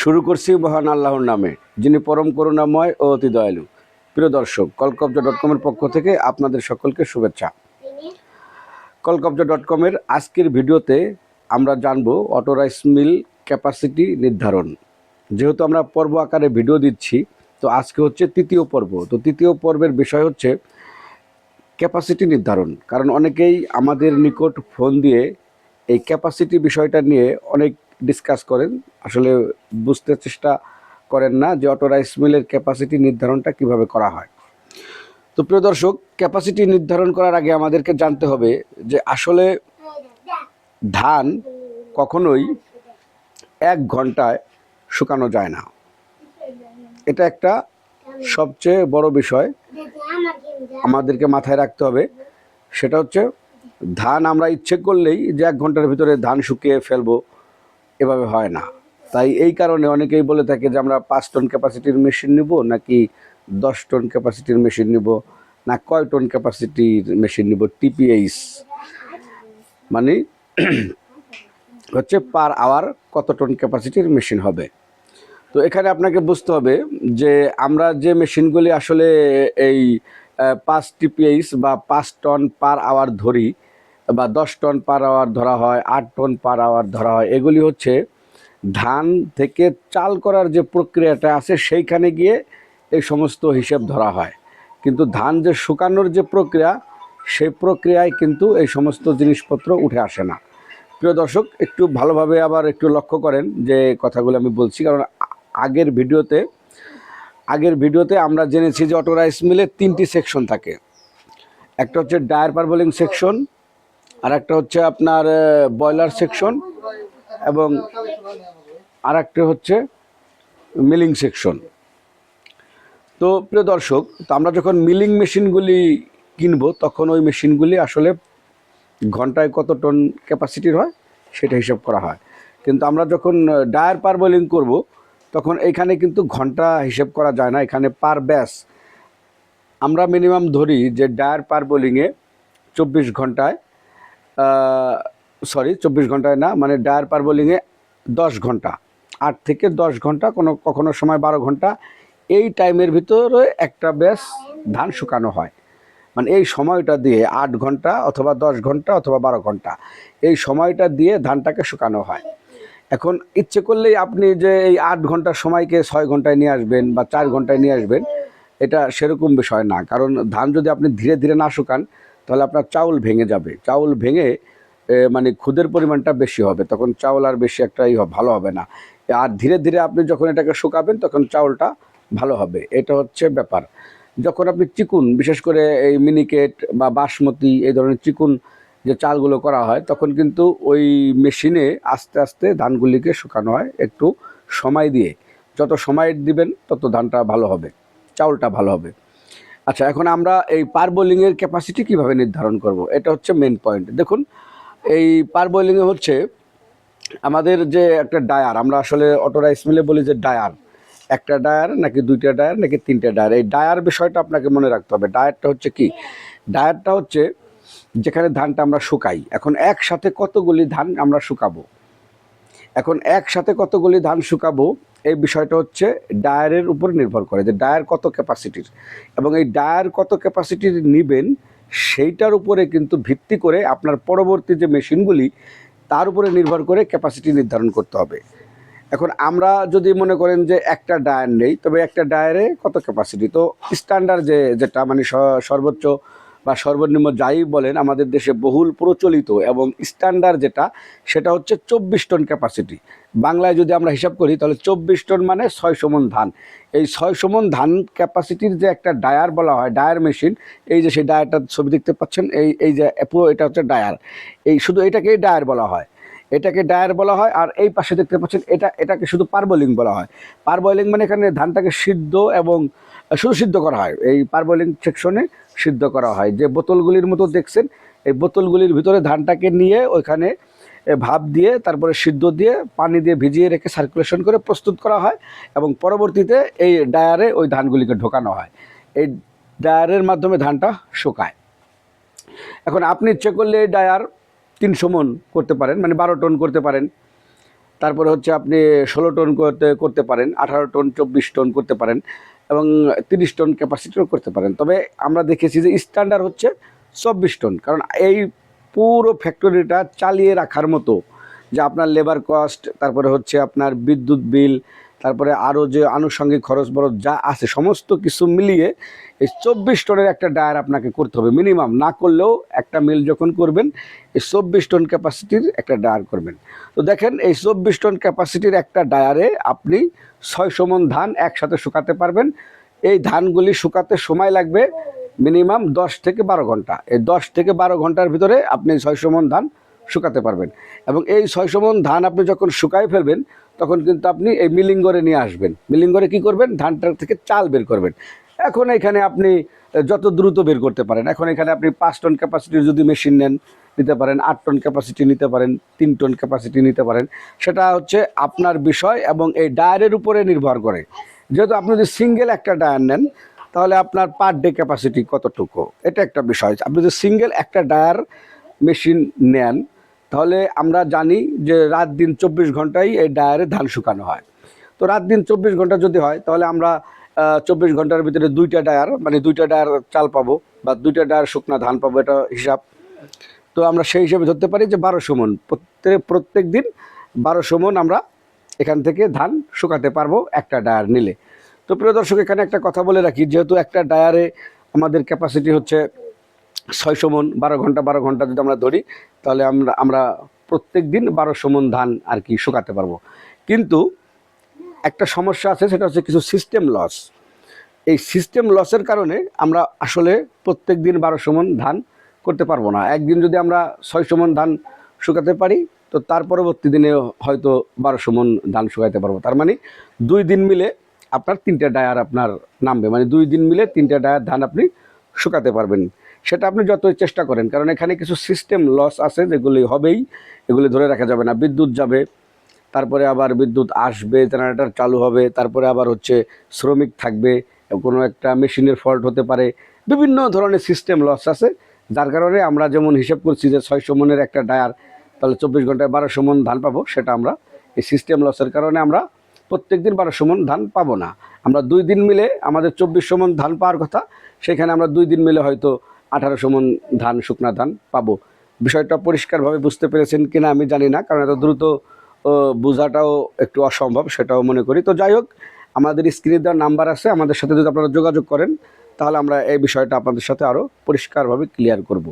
শুরু করছি মহান আল্লাহর নামে, যিনি পরম করুণাময় ও অতি দয়ালু। প্রিয় দর্শক কলকবজা ডট কমের পক্ষ থেকে আপনাদের সকলকে শুভেচ্ছা। কলকবজা ডট কমের আজকের ভিডিওতে আমরা জানব অটো রাইস মিল ক্যাপাসিটি নির্ধারণ। যেহেতু আমরা পর্ব আকারে ভিডিও দিচ্ছি, তো আজকে হচ্ছে তৃতীয় পর্ব। তো তৃতীয় পর্বের বিষয় হচ্ছে ক্যাপাসিটি নির্ধারণ। কারণ অনেকেই আমাদের নিকট ফোন দিয়ে এই ক্যাপাসিটি বিষয়টা নিয়ে অনেক ডিসকাস করেন, আসলে বুঝতে চেষ্টা করেন না যে অটো রাইস মিলের ক্যাপাসিটি নির্ধারণটা কীভাবে করা হয়। তো প্রিয় দর্শক ক্যাপাসিটি নির্ধারণ করার আগে আমাদেরকে জানতে হবে যে আসলে ধান কখনোই এক ঘন্টায় শুকানো যায় না। এটা একটা সবচেয়ে বড় বিষয় আমাদেরকে মাথায় রাখতে হবে। সেটা হচ্ছে ধান আমরা ইচ্ছে করলেই যে এক ঘণ্টার ভিতরে ধান শুকিয়ে ফেলব এভাবে হয় না। তাই এই কারণে অনেকেই বলে থাকে যে আমরা পাঁচ টন ক্যাপাসিটির মেশিন নিব নাকি দশ টন ক্যাপাসিটির মেশিন নিব না কয় টন ক্যাপাসিটির মেশিন নিব টিপিএইচ মানে হচ্ছে পার আওয়ার কত টন ক্যাপাসিটির মেশিন হবে। তো এখানে আপনাকে বুঝতে হবে যে আমরা যে মেশিনগুলি আসলে এই পাঁচ টিপিএইচ বা পাঁচ টন পার আওয়ার ধরি বা দশ টন পার আওয়ার ধরা হয়, আট টন পার আওয়ার ধরা হয়, এগুলি হচ্ছে ধান থেকে চাল করার যে প্রক্রিয়াটা আছে সেইখানে গিয়ে এই সমস্ত হিসেব ধরা হয়। কিন্তু ধান যে শুকানোর যে প্রক্রিয়া, সেই প্রক্রিয়ায় কিন্তু এই সমস্ত জিনিসপত্র উঠে আসে না। প্রিয় দর্শক, একটু ভালোভাবে আবার একটু লক্ষ্য করেন যে কথাগুলো আমি বলছি, কারণ আগের ভিডিওতে আগের ভিডিওতে আমরা জেনেছি যে অটো রাইস মিলে তিনটি সেকশন থাকে। একটা হচ্ছে ডায়ার পারবোলিং সেকশন আর একটা হচ্ছে আপনার বয়লার সেকশন এবং আর একটা হচ্ছে মিলিং সেকশন তো প্রিয় দর্শক, তো আমরা যখন মিলিং মেশিনগুলি কিনবো, তখন ওই মেশিনগুলি আসলে ঘন্টায় কত টন ক্যাপাসিটির হয়, সেটা হিসাব করা হয়। কিন্তু আমরা যখন ডায়ার পার বোলিং করব, তখন এখানে কিন্তু ঘণ্টা হিসেব করা যায় না, এখানে পার ব্যাস আমরা মিনিমাম ধরি যে ডায়ার পার বোলিংয়ে চব্বিশ ঘন্টায় সরি চব্বিশ ঘন্টায় না মানে ডায়ার পার বোলিংয়ে দশ ঘণ্টা। আট থেকে দশ ঘণ্টা, কোনো, কখনো সময় বারো ঘণ্টা। এই টাইমের ভিতরে একটা ব্যাস ধান শুকানো হয়। মানে এই সময়টা দিয়ে আট ঘণ্টা অথবা দশ ঘণ্টা অথবা বারো ঘণ্টা, এই সময়টা দিয়ে ধানটাকে শুকানো হয়। এখন ইচ্ছে করলেই আপনি যে এই আট ঘণ্টার সময়কে ছয় ঘন্টায় নিয়ে আসবেন বা চার ঘন্টায় নিয়ে আসবেন, এটা সেরকম বিষয় না। কারণ ধান যদি আপনি ধীরে ধীরে না শুকান তাহলে আপনার চাউল ভেঙে যাবে। চাউল ভেঙে মানে খুদের পরিমাণটা বেশি হবে, তখন চাউল আর বেশি একটা ই ভালো হবে না। আর ধীরে ধীরে আপনি যখন এটাকে শুকাবেন, তখন চাউলটা ভালো হবে। এটা হচ্ছে ব্যাপার। যখন আপনি চিকুন, বিশেষ করে এই মিনিকেট বা বাসমতি, এই ধরনের চিকুন যে চালগুলো করা হয়, তখন কিন্তু ওই মেশিনে আস্তে আস্তে ধানগুলিকে শুকানো হয় একটু সময় দিয়ে। যত সময় দিবেন, তত ধানটা ভালো হবে, চাউলটা ভালো হবে। আচ্ছা এখন আমরা এই পার বোলিংয়ের ক্যাপাসিটি কীভাবে নির্ধারণ করব? এটা হচ্ছে মেন পয়েন্ট দেখুন, এই পার বোলিংয়ে হচ্ছে আমাদের যে একটা ডায়ার, আমরা আসলে অটো রাইস মিলে বলি যে ডায়ার। একটা ডায়ার নাকি দুইটা ডায়ার নাকি তিনটা ডায়ার? এই ডায়ার বিষয়টা আপনাকে মনে রাখতে হবে। ডায়ারটা হচ্ছে কি? ডায়ারটা হচ্ছে যেখানে ধানটা আমরা শুকাই। এখন একসাথে কতগুলি ধান আমরা শুকাবো? এখন একসাথে কতগুলি ধান শুকাবো? এই বিষয়টা হচ্ছে ডায়ারের উপর নির্ভর করে যে ডায়ার কত ক্যাপাসিটির। এবং এই ডায়ার কত ক্যাপাসিটির নিবেন সেইটার উপরে কিন্তু ভিত্তি করে আপনার পরবর্তী যে মেশিনগুলি, তার উপরে নির্ভর করে ক্যাপাসিটি নির্ধারণ করতে হবে। এখন আমরা যদি মনে করেন যে একটা ডায়ার নেই, তবে একটা ডায়ারে কত ক্যাপাসিটি? তো স্ট্যান্ডার্ড যে, যেটা মানে সর্বোচ্চ বা সর্বনিম্ন যাই বলেন, আমাদের দেশে বহুল প্রচলিত এবং স্ট্যান্ডার্ড যেটা, সেটা হচ্ছে চব্বিশ টন ক্যাপাসিটি বাংলায় যদি আমরা হিসাব করি, তাহলে চব্বিশ টন মানে ছয় মন ধান। এই ছয় মন ধান ক্যাপাসিটির যে একটা ডায়ার বলা হয় ডায়ার মেশিন এই যে সেই ডায়ারটার ছবি দেখতে পাচ্ছেন, এই এই যে পুরো এটা হচ্ছে ডায়ার এই শুধু এটাকেই ডায়ার বলা হয়। এটাকে ডায়ার বলা হয় আর এই পাশে দেখতে পাচ্ছেন, এটা, এটাকে শুধু পারবলিং বলা হয়। পারবলিং মানে এখানে ধানটাকে সিদ্ধ এবং শুধু সিদ্ধ করা হয়। এই পারবলিং সেকশনে সিদ্ধ করা হয়। যে বোতলগুলির মতো দেখছেন, এই বোতলগুলির ভিতরে ধানটাকে নিয়ে ওইখানে ভাপ দিয়ে, তারপরে সিদ্ধ দিয়ে, পানি দিয়ে ভিজিয়ে রেখে সার্কুলেশন করে প্রস্তুত করা হয় এবং পরবর্তীতে এই ডায়ারে ওই ধানগুলিকে ঢোকানো হয়। এই ডায়ারের মাধ্যমে ধানটা শুকায়। এখন আপনি ইচ্ছে করলে এই ডায়ার তিনশো মন করতে পারেন মানে বারো টন করতে পারেন। তারপরে হচ্ছে আপনি ষোলো টন করতে করতে পারেন, আঠারো টন, চব্বিশ টন করতে পারেন। এবং তিরিশ টন ক্যাপাসিটিও করতে পারেন। তবে আমরা দেখেছি যে স্ট্যান্ডার্ড হচ্ছে চব্বিশ টন। কারণ এই পুরো ফ্যাক্টরিটা চালিয়ে রাখার মতো যে আপনার লেবার কস্ট তারপরে হচ্ছে আপনার বিদ্যুৎ বিল তারপরে আরও যে আনুষঙ্গিক খরচ বরচ যা আছে, সমস্ত কিছু মিলিয়ে এই চব্বিশ টনের একটা ডায়ার আপনাকে করতে হবে। মিনিমাম না করলেও একটা মিল যখন করবেন, এই চব্বিশ টন ক্যাপাসিটির একটা ডায়ার করবেন। তো দেখেন, এই চব্বিশ টন ক্যাপাসিটির একটা ডায়ারে আপনি ছয়শো মন ধান একসাথে শুকাতে পারবেন। এই ধানগুলি শুকাতে সময় লাগবে মিনিমাম দশ থেকে বারো ঘণ্টা। এই দশ থেকে বারো ঘণ্টার ভিতরে আপনি ছয়শো মন ধান শুকাতে পারবেন। এবং এই ছয়শো মন ধান আপনি যখন শুকায় ফেলবেন, তখন কিন্তু আপনি এই মিলিঙ্গরে নিয়ে আসবেন। মিলিঙ্গরে কী করবেন? ধানটার থেকে চাল বের করবেন। এখন এখানে আপনি যত দ্রুত বের করতে পারেন। এখন এখানে আপনি পাঁচ টন ক্যাপাসিটির যদি মেশিন নেন, নিতে পারেন, আট টন ক্যাপাসিটি নিতে পারেন, তিন টন ক্যাপাসিটি নিতে পারেন, সেটা হচ্ছে আপনার বিষয় এবং এই ডায়ারের উপরে নির্ভর করে। যেহেতু আপনি যদি সিঙ্গেল একটা ডায়ার নেন, তাহলে আপনার পার ডে ক্যাপাসিটি কতটুকু? এটা একটা বিষয়। আপনি যদি সিঙ্গেল একটা ডায়ার মেশিন নেন তাহলে আমরা জানি যে রাত দিন চব্বিশ ঘন্টাই এই ডায়ারে ধান শুকানো হয়। তো রাত দিন চব্বিশ ঘণ্টা যদি হয়, তাহলে আমরা চব্বিশ ঘণ্টার ভিতরে দুইটা ডায়ার মানে দুইটা ডায়ার চাল পাবো বা দুইটা ডায়ার শুকনা ধান পাবো, এটা হিসাব। তো আমরা সেই হিসেবে ধরতে পারি যে বারোশো মন। প্রত্যেক প্রত্যেক দিন বারোশো মন আমরা এখান থেকে ধান শুকাতে পারব একটা ডায়ার নিলে। তো প্রিয় দর্শক, এখানে একটা কথা বলে রাখি, যেহেতু একটা ডায়ারে আমাদের ক্যাপাসিটি হচ্ছে ছয়শো মন, বারো ঘণ্টা বারো ঘণ্টা যদি আমরা ধরি, তাহলে আমরা আমরা প্রত্যেক দিন বারোশো মন ধান আর কি শুকাতে পারব। কিন্তু একটা সমস্যা আছে, সেটা হচ্ছে কিছু সিস্টেম লস এই সিস্টেম লসের কারণে আমরা আসলে প্রত্যেক দিন বারোশো মন ধান করতে পারব না। একদিন যদি আমরা ছয়শো মন ধান শুকাতে পারি, তো তার পরবর্তী দিনে হয়তো বারোশো মন ধান শুকাতে পারব। তার মানে দুই দিন মিলে আপনার তিনটে ডায়ার আপনার নামবে। মানে দুই দিন মিলে তিনটে ডায়ার ধান আপনি শুকাতে পারবেন। সেটা আপনি যতই চেষ্টা করেন, কারণ এখানে কিছু সিস্টেম লস আছে যেগুলি হবেই, এগুলি ধরে রাখা যাবে না। বিদ্যুৎ যাবে, তারপরে আবার বিদ্যুৎ আসবে জেনারেটর চালু হবে, তারপরে আবার হচ্ছে শ্রমিক থাকবে, কোনো একটা মেশিনের ফল্ট হতে পারে। বিভিন্ন ধরনের সিস্টেম লস আছে, যার কারণে আমরা যেমন হিসেব করছি যে ছয়শো মনের একটা ডায়ার, তাহলে চব্বিশ ঘন্টায় বারোশো মন ধান পাবো, সেটা আমরা এই সিস্টেম লসের কারণে আমরা প্রত্যেক দিন বারোশো মন ধান পাবো না। আমরা দুই দিন মিলে আমাদের চব্বিশশো মন ধান পাওয়ার কথা, সেখানে আমরা দুই দিন মিলে হয়তো আঠারোশো মন ধান, শুকনা ধান পাবো। বিষয়টা পরিষ্কারভাবে বুঝতে পেরেছেন কিনা আমি জানি না, কারণ এত দ্রুত বোঝাটাও একটু অসম্ভব, সেটাও মনে করি। তো যাই হোক, আমাদের স্ক্রিনে দেওয়ার নাম্বার আছে, আমাদের সাথে যদি আপনারা যোগাযোগ করেন, তাহলে আমরা এই বিষয়টা আপনাদের সাথে আরও পরিষ্কারভাবে ক্লিয়ার করব।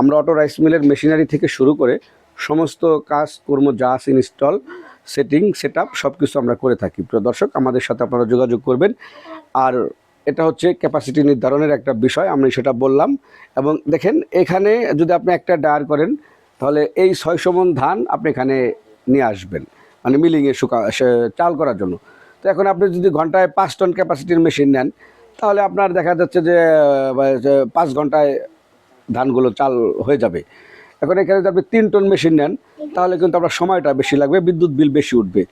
আমরা অটো রাইস মিলের মেশিনারি থেকে শুরু করে সমস্ত কাজ, কর্ম আছে ইনস্টল, সেটিং সেট আপ সব কিছু আমরা করে থাকি। প্রিয় দর্শক, আমাদের সাথে আপনারা যোগাযোগ করবেন। আর এটা হচ্ছে ক্যাপাসিটি নির্ধারণের একটা বিষয়, আমি সেটা বললাম। এবং দেখেন, এখানে যদি আপনি একটা ডায়ার করেন, তাহলে এই ছয়শো মন ধান আপনি এখানে নিয়ে আসবেন মানে মিলিংয়ে শুকা চাল করার জন্য। তো এখন আপনি যদি ঘন্টায় পাঁচ টন ক্যাপাসিটির মেশিন নেন, তাহলে আপনার দেখা যাচ্ছে যে পাঁচ ঘন্টায় ধানগুলো চাল হয়ে যাবে। এখন এখানে যদি আপনি তিন টন মেশিন নেন, তাহলে কিন্তু আপনার সময়টা বেশি লাগবে, বিদ্যুৎ বিল বেশি উঠবে।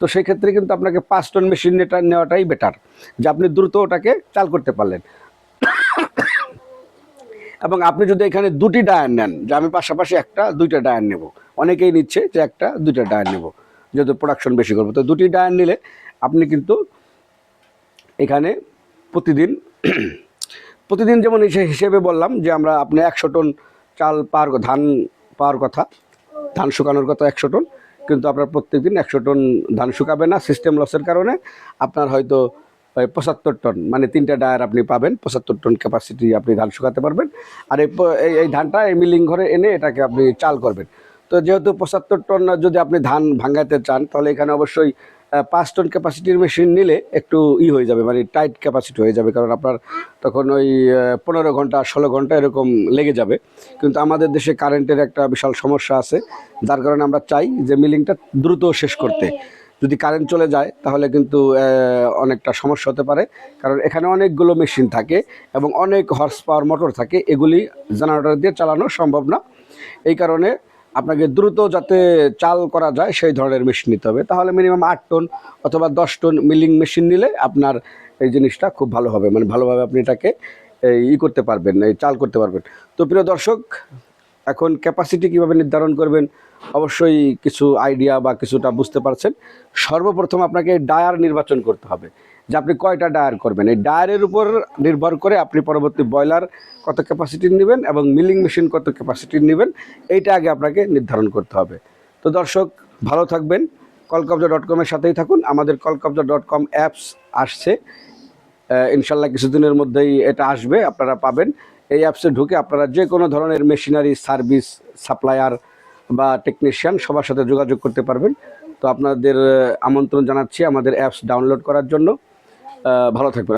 তো সেই ক্ষেত্রে কিন্তু আপনাকে পাঁচ টন মেশিন এটা নেওয়াটাই বেটার যে আপনি দ্রুত ওটাকে চাল করতে পারলেন। এবং আপনি যদি এখানে দুটি ডায়ার নেন, যে আমি পাশাপাশি একটা, দুইটা ডায়ার নেব। অনেকেই নিচ্ছে যে একটা, দুইটা ডায়ার নেব, যেহেতু প্রোডাকশন বেশি করব। তো দুটি ডায়ার নিলে আপনি কিন্তু এখানে প্রতিদিন প্রতিদিন যেমন হিসে- হিসেবে বললাম যে আমরা, আপনি একশো টন চাল পাওয়ার ধান পাওয়ার কথা, ধান শুকানোর কথা একশো টন কিন্তু আপনার প্রত্যেক দিন একশো টন ধান শুকাবে না সিস্টেম লসের কারণে। আপনার হয়তো পঁচাত্তর টন মানে তিনটা ডায়ার আপনি পাবেন, পঁচাত্তর টন ক্যাপাসিটি আপনি ধান শুকাতে পারবেন। আর এই এই ধানটা এই মিলিং ঘরে এনে এটাকে আপনি চাল করবেন। তো যেহেতু পঁচাত্তর টন যদি আপনি ধান ভাঙাতে চান, তাহলে এখানে অবশ্যই পাঁচ টন ক্যাপাসিটির মেশিন নিলে একটু ই হয়ে যাবে মানে টাইট ক্যাপাসিটি হয়ে যাবে। কারণ আপনার তখন ওই পনেরো ঘণ্টা, ষোলো ঘণ্টা এরকম লেগে যাবে। কিন্তু আমাদের দেশে কারেন্টের একটা বিশাল সমস্যা আছে। যার কারণে আমরা চাই যে মিলিংটা দ্রুত শেষ করতে। যদি কারেন্ট চলে যায়, তাহলে কিন্তু অনেকটা সমস্যা হতে পারে। কারণ এখানে অনেকগুলো মেশিন থাকে এবং অনেক হর্স পাওয়ার মোটর থাকে। এগুলি জেনারেটর দিয়ে চালানো সম্ভব না। এই কারণে আপনাকে দ্রুত যাতে চাল করা যায়, সেই ধরনের মেশিন নিতে হবে। তাহলে মিনিমাম আট টন অথবা দশ টন মিলিং মেশিন নিলে আপনার এই জিনিসটা খুব ভালো হবে। মানে ভালোভাবে আপনি এটাকে ই করতে পারবেন, এই চাল করতে পারবেন। তো প্রিয় দর্শক, এখন ক্যাপাসিটি কীভাবে নির্ধারণ করবেন? অবশ্যই কিছু আইডিয়া বা কিছুটা বুঝতে পারছেন। সর্বপ্রথম আপনাকে ডায়ার নির্বাচন করতে হবে। যে আপনি কয়টা ডায়ার করবেন? এই ডায়ারের উপর নির্ভর করে আপনি পরবর্তী ব্রয়লার কত ক্যাপাসিটির নেবেন এবং মিলিং মেশিন কত ক্যাপাসিটির নেবেন, এইটা আগে আপনাকে নির্ধারণ করতে হবে। তো দর্শক, ভালো থাকবেন। কলকবজা ডট কমের সাথেই থাকুন। আমাদের কলকবজা ডট কম অ্যাপস আসছে ইনশাল্লাহ কিছুদিনের মধ্যেই এটা আসবে, আপনারা পাবেন। এই অ্যাপসে ঢুকে আপনারা যে কোনো ধরনের মেশিনারি সার্ভিস সাপ্লায়ার বা টেকনিশিয়ান সবার সাথে যোগাযোগ করতে পারবেন। তো আপনাদের আমন্ত্রণ জানাচ্ছি আমাদের অ্যাপস ডাউনলোড করার জন্য। ভালো থাকবেন।